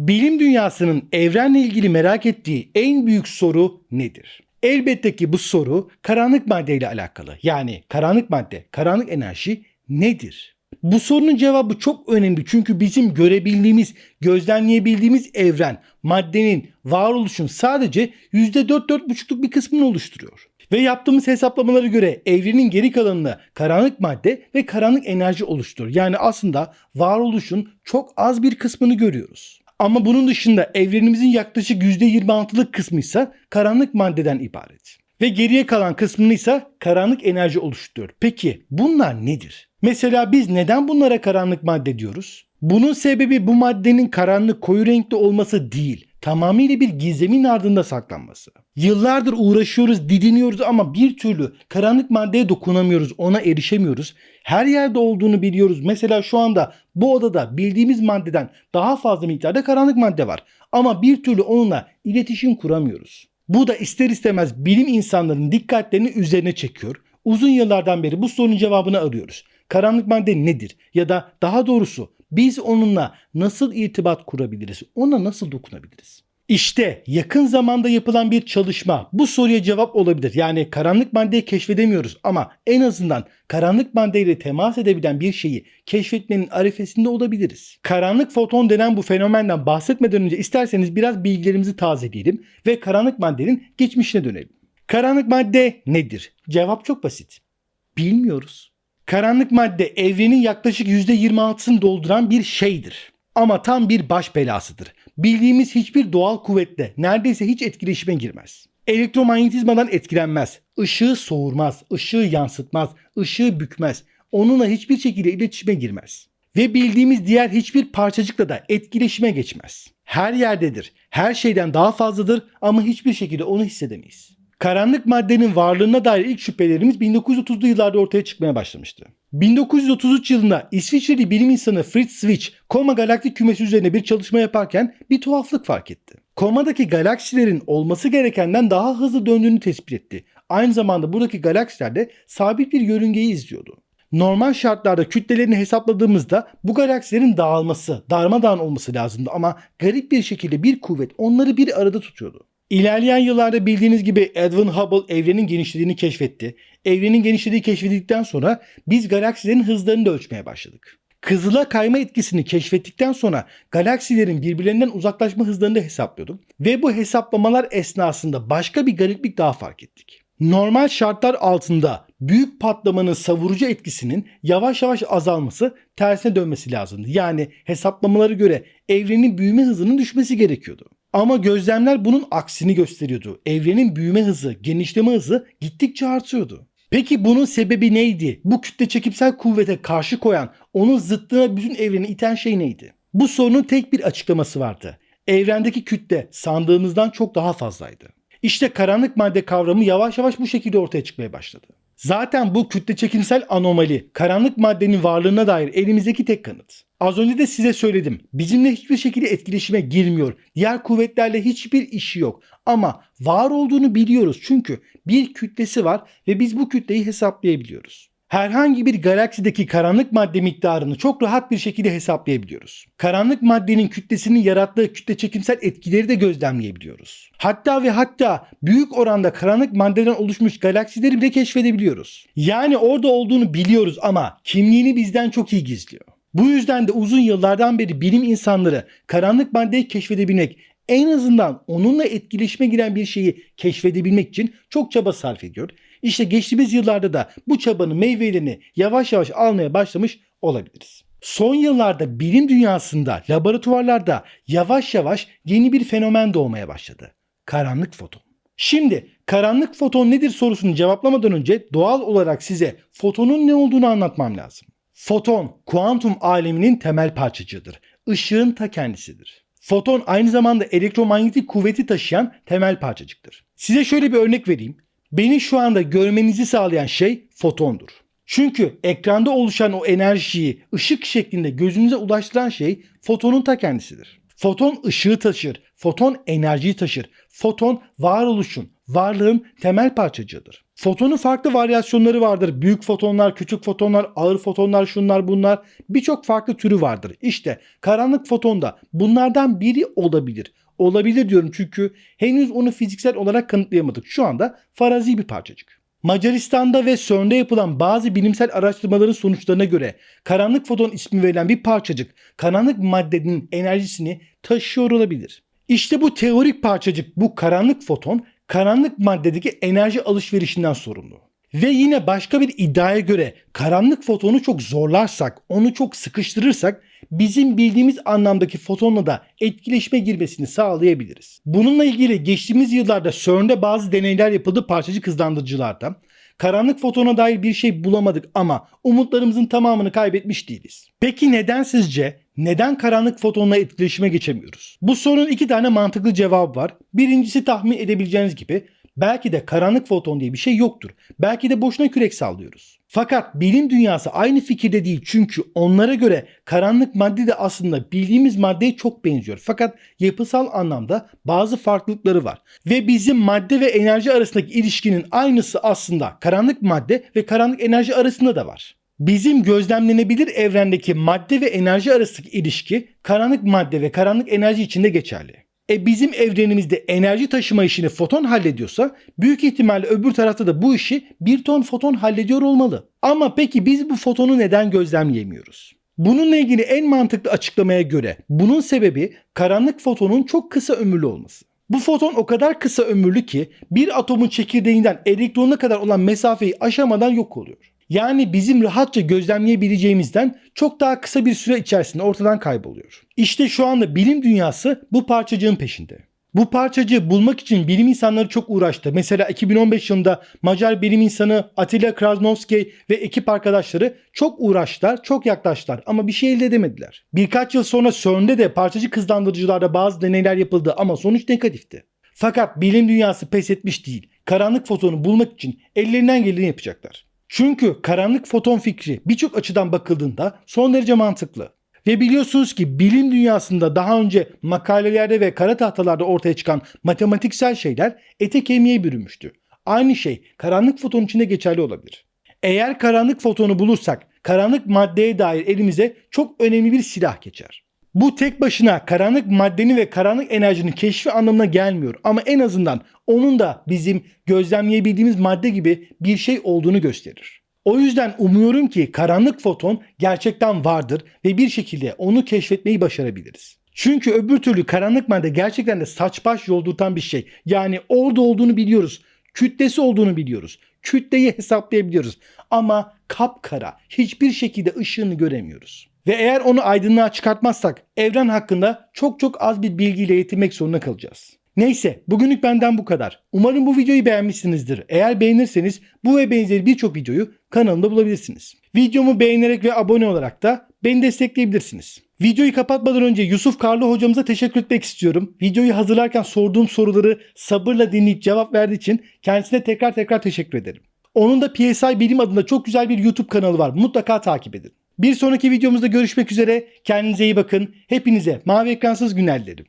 Bilim dünyasının evrenle ilgili merak ettiği en büyük soru nedir? Elbette ki bu soru karanlık madde ile alakalı. Yani karanlık madde, karanlık enerji nedir? Bu sorunun cevabı çok önemli çünkü bizim görebildiğimiz, gözlemleyebildiğimiz evren maddenin varoluşun sadece %4-4,5'luk bir kısmını oluşturuyor. Ve yaptığımız hesaplamalara göre evrenin geri kalanını karanlık madde ve karanlık enerji oluşturur. Yani aslında varoluşun çok az bir kısmını görüyoruz. Ama bunun dışında evrenimizin yaklaşık %26'lık kısmı ise karanlık maddeden ibaret. Ve geriye kalan kısmını ise karanlık enerji oluşturuyor. Peki bunlar nedir? Mesela biz neden bunlara karanlık madde diyoruz? Bunun sebebi bu maddenin karanlık koyu renkli olması değil tamamıyla bir gizemin ardında saklanması. Yıllardır uğraşıyoruz, didiniyoruz ama bir türlü karanlık maddeye dokunamıyoruz, ona erişemiyoruz. Her yerde olduğunu biliyoruz. Mesela şu anda bu odada bildiğimiz maddeden daha fazla miktarda karanlık madde var. Ama bir türlü onunla iletişim kuramıyoruz. Bu da ister istemez bilim insanlarının dikkatlerini üzerine çekiyor. Uzun yıllardan beri bu sorunun cevabını arıyoruz. Karanlık madde nedir? Ya da daha doğrusu biz onunla nasıl irtibat kurabiliriz? Ona nasıl dokunabiliriz? İşte yakın zamanda yapılan bir çalışma bu soruya cevap olabilir. Yani karanlık maddeyi keşfedemiyoruz ama en azından karanlık maddeyle temas edebilen bir şeyi keşfetmenin arifesinde olabiliriz. Karanlık foton denen bu fenomenden bahsetmeden önce isterseniz biraz bilgilerimizi tazeleyelim ve karanlık maddenin geçmişine dönelim. Karanlık madde nedir? Cevap çok basit. Bilmiyoruz. Karanlık madde evrenin yaklaşık %26'sını dolduran bir şeydir. Ama tam bir baş belasıdır. Bildiğimiz hiçbir doğal kuvvetle neredeyse hiç etkileşime girmez. Elektromanyetizmadan etkilenmez. Işığı soğurmaz, ışığı yansıtmaz, ışığı bükmez. Onunla hiçbir şekilde iletişime girmez. Ve bildiğimiz diğer hiçbir parçacıkla da etkileşime geçmez. Her yerdedir. Her şeyden daha fazladır ama hiçbir şekilde onu hissedemeyiz. Karanlık maddenin varlığına dair ilk şüphelerimiz 1930'lu yıllarda ortaya çıkmaya başlamıştı. 1933 yılında İsviçreli bilim insanı Fritz Switch, Koma galaktik kümesi üzerine bir çalışma yaparken bir tuhaflık fark etti. Koma'daki galaksilerin olması gerekenden daha hızlı döndüğünü tespit etti. Aynı zamanda buradaki galaksiler de sabit bir yörüngeyi izliyordu. Normal şartlarda kütlelerini hesapladığımızda bu galaksilerin dağılması, darmadağın olması lazımdı ama garip bir şekilde bir kuvvet onları bir arada tutuyordu. İlerleyen yıllarda bildiğiniz gibi Edwin Hubble evrenin genişlediğini keşfetti. Evrenin genişlediği keşfedildikten sonra biz galaksilerin hızlarını da ölçmeye başladık. Kızıla kayma etkisini keşfettikten sonra galaksilerin birbirlerinden uzaklaşma hızlarını da hesaplıyorduk. Ve bu hesaplamalar esnasında başka bir gariplik daha fark ettik. Normal şartlar altında büyük patlamanın savurucu etkisinin yavaş yavaş azalması tersine dönmesi lazımdı. Yani hesaplamalara göre evrenin büyüme hızının düşmesi gerekiyordu. Ama gözlemler bunun aksini gösteriyordu. Evrenin büyüme hızı, genişleme hızı gittikçe artıyordu. Peki bunun sebebi neydi? Bu kütle çekimsel kuvvete karşı koyan, onun zıttına bütün evreni iten şey neydi? Bu sorunun tek bir açıklaması vardı. Evrendeki kütle sandığımızdan çok daha fazlaydı. İşte karanlık madde kavramı yavaş yavaş bu şekilde ortaya çıkmaya başladı. Zaten bu kütle çekimsel anomali karanlık maddenin varlığına dair elimizdeki tek kanıt. Az önce de size söyledim. Bizimle hiçbir şekilde etkileşime girmiyor. Diğer kuvvetlerle hiçbir işi yok. Ama var olduğunu biliyoruz çünkü bir kütlesi var ve biz bu kütleyi hesaplayabiliyoruz. Herhangi bir galaksideki karanlık madde miktarını çok rahat bir şekilde hesaplayabiliyoruz. Karanlık maddenin kütlesinin yarattığı kütle çekimsel etkileri de gözlemleyebiliyoruz. Hatta ve hatta büyük oranda karanlık maddeden oluşmuş galaksileri bile keşfedebiliyoruz. Yani orada olduğunu biliyoruz ama kimliğini bizden çok iyi gizliyor. Bu yüzden de uzun yıllardan beri bilim insanları karanlık maddeyi keşfedebilmek, en azından onunla etkileşime giren bir şeyi keşfedebilmek için çok çaba sarf ediyor. İşte geçtiğimiz yıllarda da bu çabanın meyvelerini yavaş yavaş almaya başlamış olabiliriz. Son yıllarda bilim dünyasında, laboratuvarlarda yavaş yavaş yeni bir fenomen doğmaya başladı. Karanlık foton. Şimdi karanlık foton nedir sorusunu cevaplamadan önce doğal olarak size fotonun ne olduğunu anlatmam lazım. Foton, kuantum aleminin temel parçacığıdır. Işığın ta kendisidir. Foton aynı zamanda elektromanyetik kuvveti taşıyan temel parçacıktır. Size şöyle bir örnek vereyim. Beni şu anda görmenizi sağlayan şey fotondur. Çünkü ekranda oluşan o enerjiyi ışık şeklinde gözünüze ulaştıran şey fotonun ta kendisidir. Foton ışığı taşır, foton enerjiyi taşır, foton varoluşun, varlığın temel parçacığıdır. Fotonun farklı varyasyonları vardır. Büyük fotonlar, küçük fotonlar, ağır fotonlar, şunlar bunlar. Birçok farklı türü vardır. İşte karanlık fotonda bunlardan biri olabilir. Olabilir diyorum çünkü henüz onu fiziksel olarak kanıtlayamadık. Şu anda farazi bir parçacık. Macaristan'da ve CERN'de yapılan bazı bilimsel araştırmaların sonuçlarına göre karanlık foton ismi verilen bir parçacık karanlık maddenin enerjisini taşıyor olabilir. İşte bu teorik parçacık bu karanlık foton karanlık maddedeki enerji alışverişinden sorumlu. Ve yine başka bir iddiaya göre karanlık fotonu çok zorlarsak, onu çok sıkıştırırsak bizim bildiğimiz anlamdaki fotonla da etkileşime girmesini sağlayabiliriz. Bununla ilgili geçtiğimiz yıllarda CERN'de bazı deneyler yapıldı parçacık hızlandırıcılarda. Karanlık fotona dair bir şey bulamadık ama umutlarımızın tamamını kaybetmiş değiliz. Peki neden sizce? Neden karanlık fotonla etkileşime geçemiyoruz? Bu sorunun iki tane mantıklı cevabı var. Birincisi tahmin edebileceğiniz gibi belki de karanlık foton diye bir şey yoktur. Belki de boşuna kürek sallıyoruz. Fakat bilim dünyası aynı fikirde değil çünkü onlara göre karanlık madde de aslında bildiğimiz maddeye çok benziyor. Fakat yapısal anlamda bazı farklılıkları var. Ve bizim madde ve enerji arasındaki ilişkinin aynısı aslında karanlık madde ve karanlık enerji arasında da var. Bizim gözlemlenebilir evrendeki madde ve enerji arasındaki ilişki karanlık madde ve karanlık enerji içinde geçerli. E bizim evrenimizde enerji taşıma işini foton hallediyorsa büyük ihtimalle öbür tarafta da bu işi bir ton foton hallediyor olmalı. Ama peki biz bu fotonu neden gözlemleyemiyoruz? Bununla ilgili en mantıklı açıklamaya göre bunun sebebi karanlık fotonun çok kısa ömürlü olması. Bu foton o kadar kısa ömürlü ki bir atomun çekirdeğinden elektronuna kadar olan mesafeyi aşamadan yok oluyor. Yani bizim rahatça gözlemleyebileceğimizden çok daha kısa bir süre içerisinde ortadan kayboluyor. İşte şu anda bilim dünyası bu parçacığın peşinde. Bu parçacığı bulmak için bilim insanları çok uğraştı. Mesela 2015 yılında Macar bilim insanı Attila Krasnovski ve ekip arkadaşları çok uğraştılar, çok yaklaştılar ama bir şey elde edemediler. Birkaç yıl sonra CERN'de de parçacık hızlandırıcılarda bazı deneyler yapıldı ama sonuç negatifti. Fakat bilim dünyası pes etmiş değil. Karanlık fotonu bulmak için ellerinden geleni yapacaklar. Çünkü karanlık foton fikri birçok açıdan bakıldığında son derece mantıklı. Ve biliyorsunuz ki bilim dünyasında daha önce makalelerde ve kara tahtalarda ortaya çıkan matematiksel şeyler ete kemiğe bürünmüştü. Aynı şey karanlık foton içinde geçerli olabilir. Eğer karanlık fotonu bulursak karanlık maddeye dair elimize çok önemli bir silah geçer. Bu tek başına karanlık maddenin ve karanlık enerjinin keşfi anlamına gelmiyor ama en azından onun da bizim gözlemleyebildiğimiz madde gibi bir şey olduğunu gösterir. O yüzden umuyorum ki karanlık foton gerçekten vardır ve bir şekilde onu keşfetmeyi başarabiliriz. Çünkü öbür türlü karanlık madde gerçekten de saç baş yoldurtan bir şey. Yani orada olduğunu biliyoruz. Kütlesi olduğunu biliyoruz. Kütleyi hesaplayabiliyoruz. Ama kapkara hiçbir şekilde ışığını göremiyoruz. Ve eğer onu aydınlığa çıkartmazsak evren hakkında çok çok az bir bilgiyle yetinmek zorunda kalacağız. Neyse bugünlük benden bu kadar. Umarım bu videoyu beğenmişsinizdir. Eğer beğenirseniz bu ve benzeri birçok videoyu kanalımda bulabilirsiniz. Videomu beğenerek ve abone olarak da beni destekleyebilirsiniz. Videoyu kapatmadan önce Yusuf Karlı hocamıza teşekkür etmek istiyorum. Videoyu hazırlarken sorduğum soruları sabırla dinleyip cevap verdiği için kendisine tekrar tekrar teşekkür ederim. Onun da PSI Bilim adında çok güzel bir YouTube kanalı var. Mutlaka takip edin. Bir sonraki videomuzda görüşmek üzere. Kendinize iyi bakın. Hepinize mavi ekransız günler dilerim.